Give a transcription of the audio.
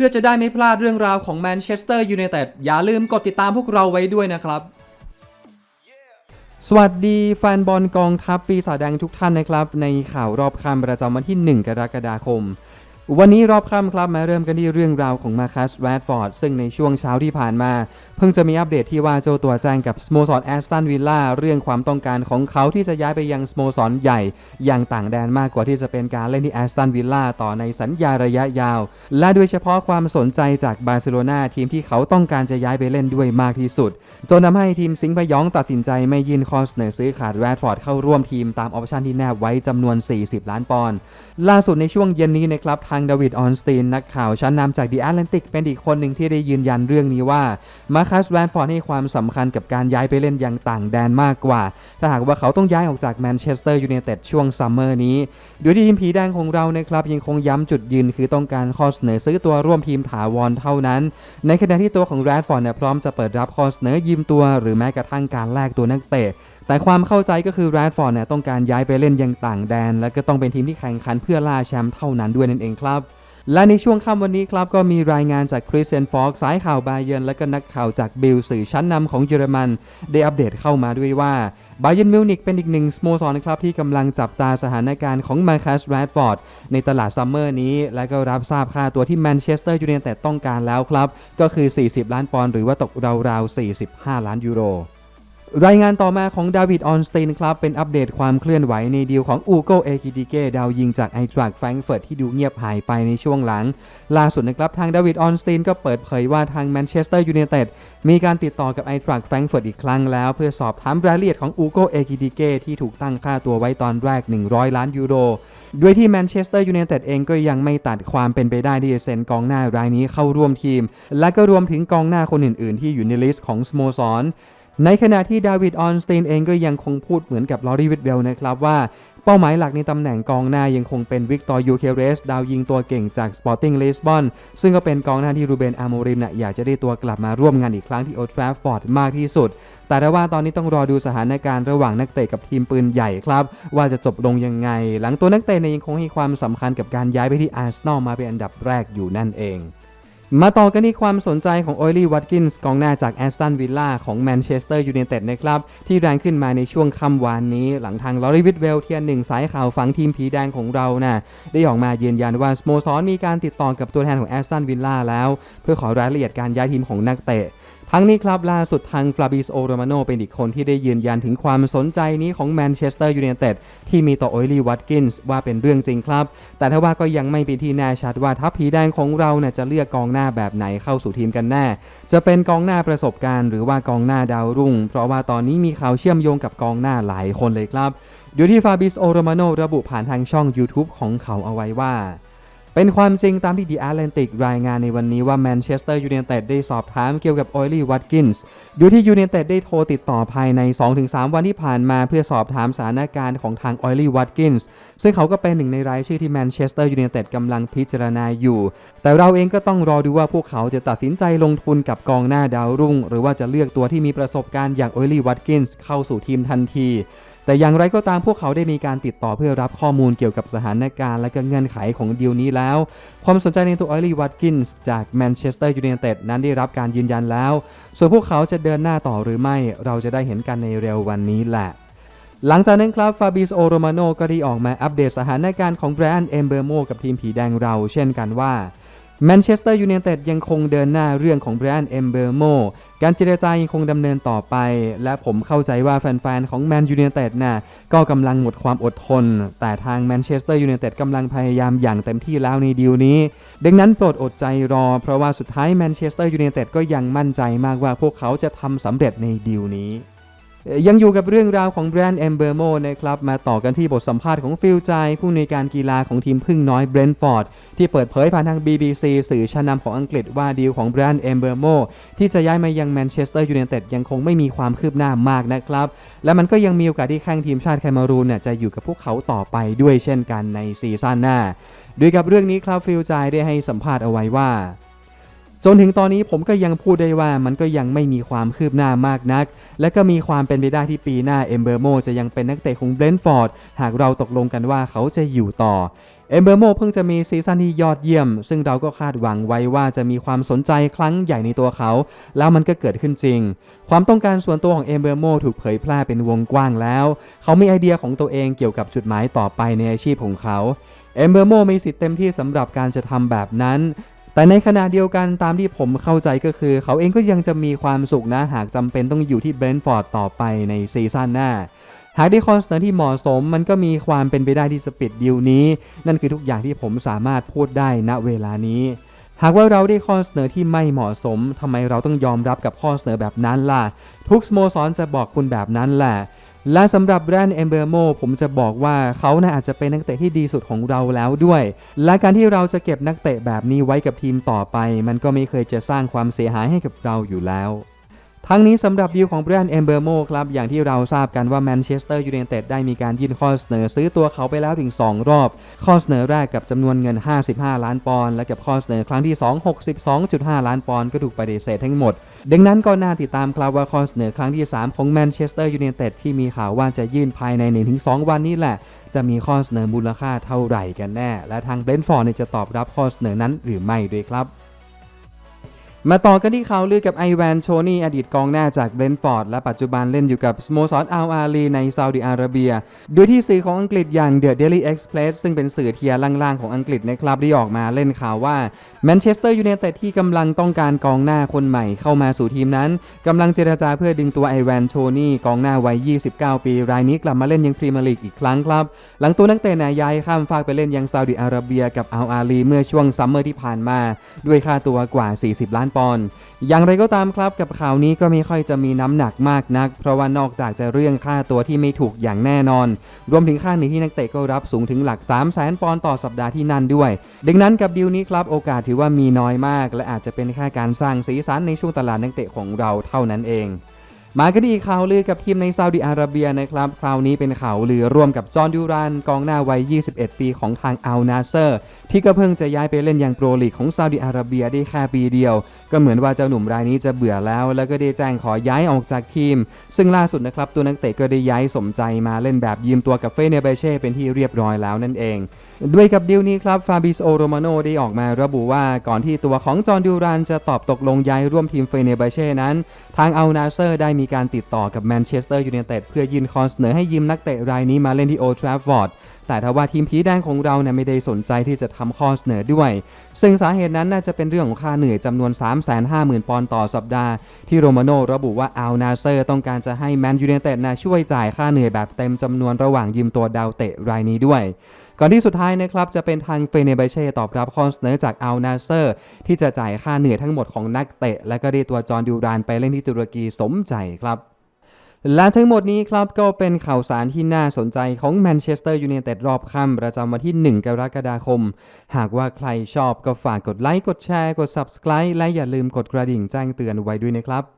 พื่อจะได้ไม่พลาดเรื่องราวของแมนเชสเตอร์ยูไนเต็ดอย่าลืมกดติดตามพวกเราไว้ด้วยนะครับ สวัสดีแฟนบอลกองทัพปีศาจแดงทุกท่านนะครับ ในข่าวรอบคำประจำวันที่ 1 กรกฎาคม วันนี้รอบค่ำครับมาเริ่มกันที่เรื่องราวของมาคัสแรดฟอร์ดซึ่งในช่วงเช้าที่ผ่านมา เพิ่งจะมีอัปเดตที่ว่าเจ้าตัวแจ้งกับสโมสรแอสตันวิลล่าเรื่องความต้องการของเขาที่จะย้ายไปยังสโมสรใหญ่ อย่างต่างแดนมากกว่าที่จะเป็นการเล่นที่แอสตันวิลล่าต่อในสัญญาระยะยาว และโดยเฉพาะความสนใจจากบาร์เซโลนาทีมที่เขาต้องการจะย้ายไปเล่นด้วยมากที่สุด จนทำให้ทีมสิงห์พยองตัดสินใจไม่ยื่นข้อเสนอซื้อขาดแรดฟอร์ดเข้าร่วมทีมตามออปชันที่แนบไว้จำนวน 40 ล้านปอนด์ล่าสุดในช่วงเย็นนี้นะครับทางดาวิดออนสตีนนักข่าวชั้นนำจากดีแอตแลนติกเป็นอีกคนหนึ่งที่ได้ยืนยันเรื่องนี้ว่ามาคัสแรดฟอร์ดให้ความสำคัญกับการย้ายไปเล่นยังต่างแดนมากกว่า ถ้าหากว่าเขาต้องย้ายออกจากแมนเชสเตอร์ยูไนเต็ดช่วงซัมเมอร์นี้โดยที่ทีมผีแดงของเรานะครับยังคงย้ำจุดยืนคือต้องการข้อเสนอซื้อตัวร่วมทีมถาวรเท่านั้น ในขณะที่ตัวของแรดฟอร์ดเนี่ยพร้อมจะเปิดรับข้อเสนอยืมตัว หรือแม้กระทั่งการแลกตัวนักเตะ แต่ความเข้าใจก็คือแรดฟอร์ดเนี่ยต้องการย้ายไปเล่นยังต่างแดน และก็ต้องเป็นทีมที่แข่งขันเพื่อล่าแชมป์เท่านั้นด้วยนั่นเองครับ และในช่วงค่ำวันนี้ครับก็มีรายงานจากคริสเซนฟอกสายข่าวบาเยนและก็นักข่าวจากบิลสื่อชั้นนำของเยอรมันได้อัปเดตเข้ามาด้วยว่าบาเยนมิวนิกเป็นอีกหนึ่งสโมสรนะครับที่กำลังจับตาสถานการณ์ของมาคัสแรดฟอร์ดในตลาดซัมเมอร์นี้ และก็รับทราบค่าตัวที่แมนเชสเตอร์ยูไนเต็ดต้องการแล้วครับ ก็คือ 40 ล้านปอนด์หรือว่าตกราวๆ 45 ล้านยูโร รายงานต่อมาของดาวิดออนสตีนครับ เป็นอัปเดตความเคลื่อนไหวในดีลของอูโกเอกิดิเกดาวยิงจากไอทรักแฟรงเฟิร์ตที่ดูเงียบหายไปในช่วงหลัง ล่าสุดนะครับทางดาวิดออนสตีนก็เปิดเผยว่าทางแมนเชสเตอร์ยูไนเต็ดมีการติดต่อกับไอทรักแฟรงเฟิร์ตอีกครั้งแล้ว เพื่อสอบถามรายละเอียดของอูโกเอกิดิเกที่ถูกตั้งค่าตัวไว้ตอนแรก 100 ล้านยูโรโดยที่แมนเชสเตอร์ยูไนเต็ดเองก็ยังไม่ตัดความเป็นไปได้ที่จะเซ็นกองหน้ารายนี้เข้าร่วมทีม และก็รวมถึงกองหน้าคนอื่น ๆ ที่อยู่ในลิสต์ของสโมสร ในขณะที่ดาวิดออนสตีนเองก็ยังคงพูดเหมือนกับลอรีวิดเบลนะครับว่าเป้าหมายหลักในตำแหน่งกองหน้ายังคงเป็นวิกตอร์ยูเคเรสดาวยิงตัวเก่งจากสปอร์ติ้งลิสบอนซึ่งก็เป็นกองหน้าที่รูเบนอาโมริมนะอยากจะได้ตัวกลับมาร่วมงานอีกครั้งที่โอทราฟฟอร์ดมากที่สุด แต่ได้ว่าตอนนี้ต้องรอดูสถานการณ์ระหว่างนักเตะกับทีมปืนใหญ่ครับ ว่าจะจบลงยังไง หลังตัวนักเตะเนี่ยยังคงให้ความสำคัญกับการย้ายไปที่อาร์เซนอลมาเป็นอันดับแรกอยู่นั่นเอง มาต่อกันที่ความสนใจของโอลี่วัตกินส์กองหน้าจากแอสตันวิลล่าของแมนเชสเตอร์ยูไนเต็ดนะครับ ที่แรงขึ้นมาในช่วงค่ำวานนี้ หลังทางลอริวิทเวลเทียนหนึ่งสายข่าวฝังทีมผีแดงของเรานะ่ะได้ออกมายืนยันว่าสโมสรมีการติดต่อกับตัวแทนของแอสตันวิลล่าแล้ว เพื่อขอรายละเอียดการย้ายทีมของนักเตะ ทั้งนี้ครับล่าสุดทางฟลาบิสโอโรมาโนเป็นอีกคนที่ได้ยืนยันถึงความสนใจนี้ของแมนเชสเตอร์ยูไนเต็ดที่มีต่อโอลี่วัตกินส์ว่าเป็นเรื่องจริงครับ แต่ถ้าว่าก็ยังไม่เป็นที่แน่ชัดว่าทัพผีแดงของเราเนี่ยจะเลือกกองหน้าแบบไหนเข้าสู่ทีมกันแน่ จะเป็นกองหน้าประสบการณ์หรือว่ากองหน้าดาวรุ่ง เพราะว่าตอนนี้มีข่าวเชื่อมโยงกับกองหน้าหลายคนเลยครับโดยที่ฟาบิสโอโรมาโนระบุผ่านทางช่อง YouTube ของเขาเอาไว้ว่า เป็นความจริงตามที่ The Atlantic รายงานในวันนี้ว่าแมนเชสเตอร์ยูไนเต็ดได้สอบถามเกี่ยวกับออยลี่วัตกินส์โดยที่ยูไนเต็ดได้โทรติดต่อภายใน 2-3 วันที่ผ่านมาเพื่อสอบถามสถานการณ์ของทางออยลี่วัตกินส์ซึ่งเขาก็เป็นหนึ่งในรายชื่อที่แมนเชสเตอร์ยูไนเต็ดกำลังพิจารณาอยู่ แต่เราเองก็ต้องรอดูว่าพวกเขาจะตัดสินใจลงทุนกับกองหน้าดาวรุ่ง หรือว่าจะเลือกตัวที่มีประสบการณ์อย่างออยลี่วัตกินส์เข้าสู่ทีมทันที แต่อย่างไรก็ตามพวกเขาได้มีการติดต่อเพื่อรับข้อมูลเกี่ยวกับสถานการณ์และก็เงื่อนไขของดีลนี้แล้ว ความสนใจในตัวออยลี่วัตกินส์จากแมนเชสเตอร์ยูไนเต็ดนั้นได้รับการยืนยันแล้ว ส่วนพวกเขาจะเดินหน้าต่อหรือไม่ เราจะได้เห็นกันในเร็ววันนี้แหละหลังจากนั้นครับฟาบิสโอโรมาโนก็ได้ออกมาอัปเดตสถานการณ์ของแบรนด์เอมเบอร์โมกับทีมผีแดงเราเช่นกันว่า แมนเชสเตอร์ยูไนเต็ดยังคงเดินหน้าเรื่องของแบรนด์เอมเบอร์โมการเจรจายังคงดำเนินต่อไป และผมเข้าใจว่าแฟนๆ ของแมนยูไนเต็ดน่ะก็กำลังหมดความอดทน แต่ทางแมนเชสเตอร์ยูไนเต็ดกำลังพยายามอย่างเต็มที่แล้วในดีลนี้ ดังนั้นโปรดอดใจรอ เพราะว่าสุดท้ายแมนเชสเตอร์ยูไนเต็ดก็ยังมั่นใจมากว่าพวกเขาจะทำสำเร็จในดีลนี้ ยังอยู่กับเรื่องราวของแบรนด์เอมเบอร์โมนะครับ มาต่อกันที่บทสัมภาษณ์ของฟิลใจ ผู้ในการกีฬาของทีมพึ่งน้อยเบรนท์ฟอร์ด ที่เปิดเผยผ่านทาง BBC สื่อชั้นนำของอังกฤษว่าดีลของแบรนด์เอมเบอร์โมที่จะย้ายมายังแมนเชสเตอร์ยูไนเต็ดยังคงไม่มีความคืบหน้ามากนะครับ และมันก็ยังมีโอกาสที่แข้งทีมชาติแคนารูนเนี่ยจะอยู่กับพวกเขาต่อไปด้วยเช่นกันในซีซั่นหน้าด้วยกับเรื่องนี้ครับฟิลใจได้ให้สัมภาษณ์เอาไว้ว่า จนถึงตอนนี้ผมก็ยังพูดได้ว่ามันก็ยังไม่มีความคืบหน้ามากนัก และก็มีความเป็นไปได้ที่ปีหน้าเอมเบอร์โมจะยังเป็นนักเตะของเบรนท์ฟอร์ดหากเราตกลงกันว่าเขาจะอยู่ต่อเอมเบอร์โมเพิ่งจะมีซีซั่นที่ยอดเยี่ยม ซึ่งเราก็คาดหวังไว้ว่าจะมีความสนใจครั้งใหญ่ในตัวเขา แล้วมันก็เกิดขึ้นจริง ความต้องการส่วนตัวของเอมเบอร์โมถูกเผยแพร่เป็นวงกว้างแล้ว เขามีไอเดียของตัวเองเกี่ยวกับจุดหมายต่อไปในอาชีพของเขาเอมเบอร์โมมีสิทธิ์เต็มที่สำหรับการจะทำแบบนั้น แต่ในขณะเดียวกันตามที่ผมเข้าใจก็คือ เขาเองก็ยังจะมีความสุขนะ หากจำเป็นต้องอยู่ที่เบรนท์ฟอร์ดต่อไปในซีซั่นหน้า หากได้คอนเสนอที่เหมาะสม มันก็มีความเป็นไปได้ที่สปิดดีลนี้ นั่นคือทุกอย่างที่ผมสามารถพูดได้ณเวลานี้ หากว่าเราได้ข้อเสนอที่ไม่เหมาะสมทำไมเราต้องยอมรับกับข้อเสนอแบบนั้นล่ะ ทุกสโมสรจะบอกคุณแบบนั้นแหละ และสำหรับแบรนด์เอมเบอร์โมผมจะบอกว่าเขาน่าอาจจะเป็นนักเตะที่ดีสุดของเราแล้วด้วย และการที่เราจะเก็บนักเตะแบบนี้ไว้กับทีมต่อไป มันก็ไม่เคยจะสร้างความเสียหายให้กับเราอยู่แล้ว ทั้งนี้สำหรับดีลของแบรนด์เอมเบอร์โมครับ อย่างที่เราทราบกันว่าแมนเชสเตอร์ยูไนเต็ดได้มีการยื่นข้อเสนอซื้อตัวเขาไปแล้วถึง 2 รอบ ข้อเสนอแรกกับจำนวนเงิน 55 ล้านปอนด์และกับข้อเสนอครั้งที่ 2 62.5 ล้านปอนด์ก็ถูกปฏิเสธทั้งหมด ดังนั้นก็น่าติดตามครับว่าข้อเสนอครั้งที่ 3 ของแมนเชสเตอร์ยูไนเต็ดที่มีข่าวว่าจะยื่นภายใน 1-2 วันนี้แหละ จะมีข้อเสนอมูลค่าเท่าไหร่กันแน่ และทางเบรนท์ฟอร์ดจะตอบรับข้อเสนอนั้นหรือไม่ด้วยครับ มาต่อกันที่ข่าวลือกับไอแวนโชนี่อดีตกองหน้าจากเบรนท์ฟอร์ดและปัจจุบันเล่นอยู่กับสโมสรอัลอาลีในซาอุดิอาระเบีย โดยที่สื่อของอังกฤษอย่าง The Daily Express ซึ่งเป็นสื่อเทียร์ล่างๆของอังกฤษนะครับได้ออกมาเล่นข่าวว่าแมนเชสเตอร์ยูไนเต็ดที่กำลังต้องการกองหน้าคนใหม่เข้ามาสู่ทีมนั้นกำลังเจรจาเพื่อดึงตัวไอแวนโชนี่กองหน้าวัย 29 ปี รายนี้กลับมาเล่นยังพรีเมียร์ลีกอีกครั้งครับ หลังตัวนักเตะนี่ยย้ายข้ามฟากไปเล่นยังซาอุดิอาระเบียกับอัลอาลีเมื่อช่วงซัมเมอร์ที่ผ่านมา ด้วยค่าตัวกว่า 40 ล้านปอน อย่างไรก็ตามครับกับข่าวนี้ก็ไม่ค่อยจะมีน้ำหนักมากนัก เพราะว่านอกจากจะเรื่องค่าตัวที่ไม่ถูกอย่างแน่นอน รวมถึงค่าเหนื่อยที่นักเตะก็รับสูงถึงหลัก 3 0 0แสนปอนด์ต่อสัปดาห์ที่นั่นด้วย ดังนั้นกับดีลนี้ครับโอกาสถือว่ามีน้อยมาก และอาจจะเป็นแค่การสร้างสีสันในช่วงตลาดนักเตะของเราเท่านั้นเอง มากันดีข่าวลือกับทีมในซาอุดิอาระเบียนะครับ คราวนี้เป็นข่าวลือร่วมกับจอห์นดูรานกองหน้าวัย 21 ปีของทางอัลนาเซอร์ ที่ก็เพิ่งจะย้ายไปเล่นยังโปรลีกของซาอุดิอาระเบียได้แค่ปีเดียว ก็เหมือนว่าเจ้าหนุ่มรายนี้จะเบื่อแล้ว แล้วก็ได้แจ้งขอย้ายออกจากทีม ซึ่งล่าสุดนะครับตัวนักเตะก็ได้ย้ายสมใจมาเล่นแบบยืมตัวกับเฟเนเบเช่เป็นที่เรียบร้อยแล้วนั่นเองด้วยกับดีลนี้ครับฟาบิโอโรมาโนได้ออกมาระบุว่าก่อนที่ตัวของจอห์นดูรานจะตอบตกลงย้ายร่วมทีมเฟเนเบเช่นั้น ทางอัลนาเซอร์ได้มีการติดต่อกับแมนเชสเตอร์ยูไนเต็ดเพื่อยื่นข้อเสนอให้ยืมนักเตะรายนี้มาเล่นที่โอทราฟฟอร์ดแต่ทว่าทีมผีแดงของเราเนี่ยไม่ได้สนใจที่จะทำข้อเสนอด้วย ซึ่งสาเหตุนั้นน่าจะเป็นเรื่องของค่าเหนื่อยจำนวน 350,000 ปอนด์ต่อสัปดาห์ ที่โรมาโนระบุว่าอัลนาเซอร์ต้องการจะให้แมนยูไนเต็ดนะช่วยจ่ายค่าเหนื่อยแบบเต็มจำนวนระหว่างยืมตัวดาวเตะรายนี้ด้วย ก่อนที่สุดท้ายนะครับจะเป็นทางเฟเนเบเช่ตอบรับข้อเสนอจากอัลนาเซอร์ที่จะจ่ายค่าเหนื่อยทั้งหมดของนักเตะ และก็ได้ตัวจอห์นดูรานไปเล่นที่ตุรกีสมใจครับและทั้งหมดนี้ครับก็เป็นข่าวสารที่น่าสนใจของแมนเชสเตอร์ยูไนเต็ดรอบค่ำประจำวันที่ 1 กรกฎาคม หากว่าใครชอบก็ฝากกดไลค์ กดแชร์ กด Subscribe และอย่าลืมกดกระดิ่งแจ้งเตือนไว้ด้วยนะครับ